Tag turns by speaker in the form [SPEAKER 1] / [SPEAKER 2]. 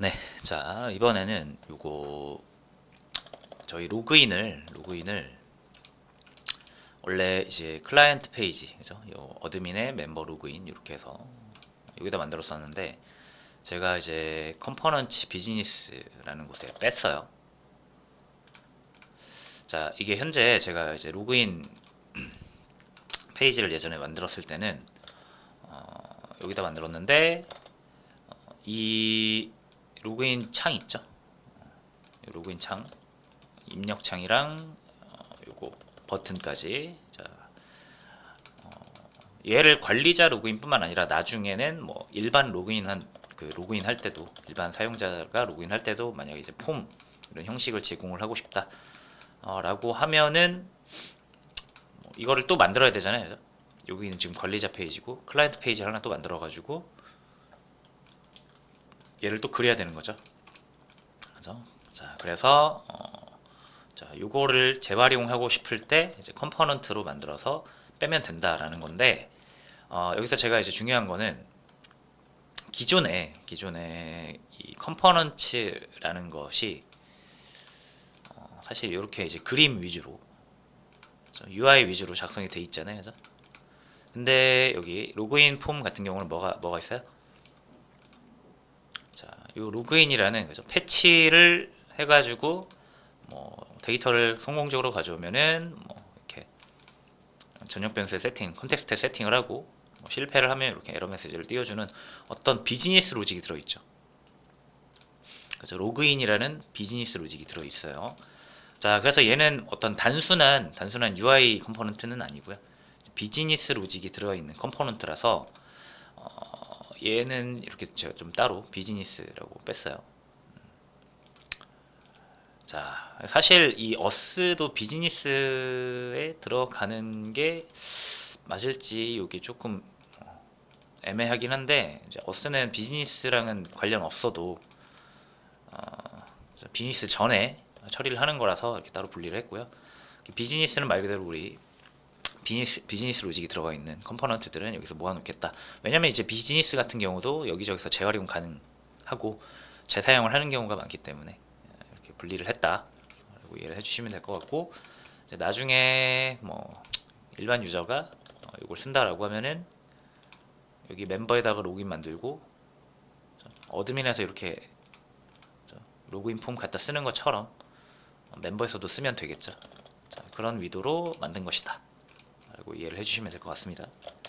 [SPEAKER 1] 네, 자 이번에는 요거 저희 로그인을 로그인을 원래 이제 클라이언트 페이지 그죠? 요 어드민의 멤버 로그인 이렇게 해서 여기다 만들었었는데 제가 이제 컴포넌트 비즈니스라는 곳에 뺐어요. 자 이게 현재 제가 이제 로그인 페이지를 예전에 만들었을 때는 어, 여기다 만들었는데 어, 이 로그인 창 있죠? 이 로그인 창 입력 창이랑 어, 요거 버튼까지 자 어, 얘를 관리자 로그인뿐만 아니라 나중에는 뭐 일반 로그인한 그 로그인 할 때도 일반 사용자가 로그인 할 때도 만약에 이제 폼 이런 형식을 제공을 하고 싶다 어, 라고 하면은 뭐 이거를 또 만들어야 되잖아요? 여기는 지금 관리자 페이지고 클라이언트 페이지 하나 또 만들어 가지고 얘를 또 그려야 되는 거죠. 그죠? 자, 그래서 어, 자, 요거를 재활용하고 싶을 때 이제 컴포넌트로 만들어서 빼면 된다라는 건데 어, 여기서 제가 이제 중요한 거는 기존에 기존에 이 컴포넌트라는 것이 어, 사실 이렇게 이제 그림 위주로? UI 위주로 작성이 돼 있잖아요, 그죠? 근데 여기 로그인 폼 같은 경우는 뭐가 뭐가 있어요? 자, 이 로그인이라는 그죠? 패치를 해가지고 뭐 데이터를 성공적으로 가져오면은 뭐 이렇게 전역 변수의 세팅, 컨텍스트 세팅을 하고 뭐 실패를 하면 이렇게 에러 메시지를 띄워주는 어떤 비즈니스 로직이 들어있죠. 그죠? 로그인이라는 비즈니스 로직이 들어있어요. 자, 그래서 얘는 어떤 단순한 단순한 UI 컴포넌트는 아니고요. 비즈니스 로직이 들어있는 컴포넌트라서 어, 얘는 이렇게 제가 좀 따로 비즈니스라고 뺐어요. 자, 사실 이 어스도 비즈니스에 들어가는 게 맞을지 이게 조금 어, 애매하긴 한데 이제 어스는 비즈니스랑은 관련 없어도 어, 비즈니스 전에 처리를 하는 거라서 이렇게 따로 분리를 했고요. 비즈니스는 말 그대로 우리 비즈니스, 비즈니스 로직이 들어가 있는 컴포넌트들은 여기서 모아놓겠다. 왜냐면 이제 비즈니스 같은 경우도 여기저기서 재활용 가능하고 재사용을 하는 경우가 많기 때문에 이렇게 분리를 했다. 이해를 해주시면 될 것 같고 나중에 뭐 일반 유저가 어, 이걸 쓴다라고 하면은 여기 멤버에다가 로그인 만들고 어드민에서 이렇게 로그인 폼 갖다 쓰는 것처럼 멤버에서도 쓰면 되겠죠. 자, 그런 위도로 만든 것이다. 이해를 해주시면 될 것 같습니다.